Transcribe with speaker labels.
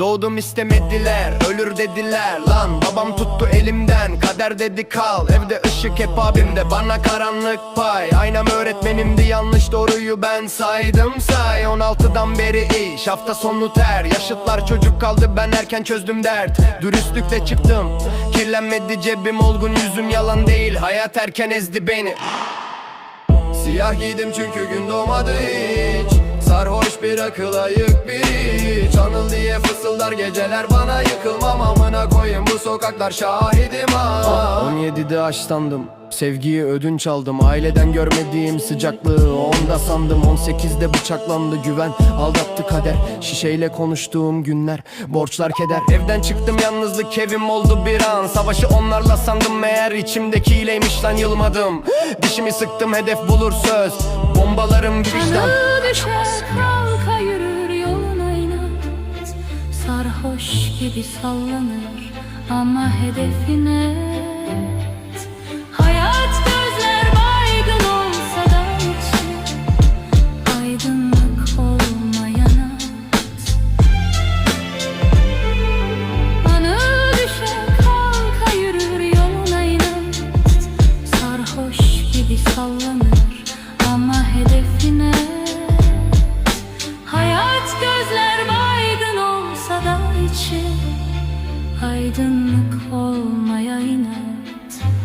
Speaker 1: Doğdum istemediler ölür dediler. Lan babam tuttu elimden Kader dedi kal. Evde ışık hep abimde Bana karanlık pay. Aynam öğretmenimdi yanlış doğruyu ben saydım. Say 16'dan beri iş hafta sonu ter. Yaşıtlar çocuk kaldı ben erken çözdüm dert. Dürüstlükle çıktım Kirlenmedi cebim. Olgun yüzüm yalan değil Hayat erken ezdi beni. Siyah giydim çünkü gün doğmadı hiç. Sarhoş bir akıl ayık bir hiç Anıl diye fısıldar geceler bana yıkılmam. Amına koyayım bu sokaklar şahidim ha 17'de açtandım Sevgiyi ödünç aldım. Aileden görmediğim sıcaklığı Onda sandım. 18'de bıçaklandı güven Aldattı kader. Şişeyle konuştuğum günler Borçlar keder. Evden çıktım yalnızlık evim oldu bir an. Savaşı onlarla sandım meğer içimdekiyleymiş lan yılmadım. Dişimi sıktım hedef bulur söz. Bombalarım vicdan.
Speaker 2: düşer halka yürür gibi sallanır ama hedefine Hayat gözler baygın olsa da Aydınlık olmayana Anı düşer halka yürür yoluna inat. Sarhoş gibi sallanır aydınlık olmaya inat.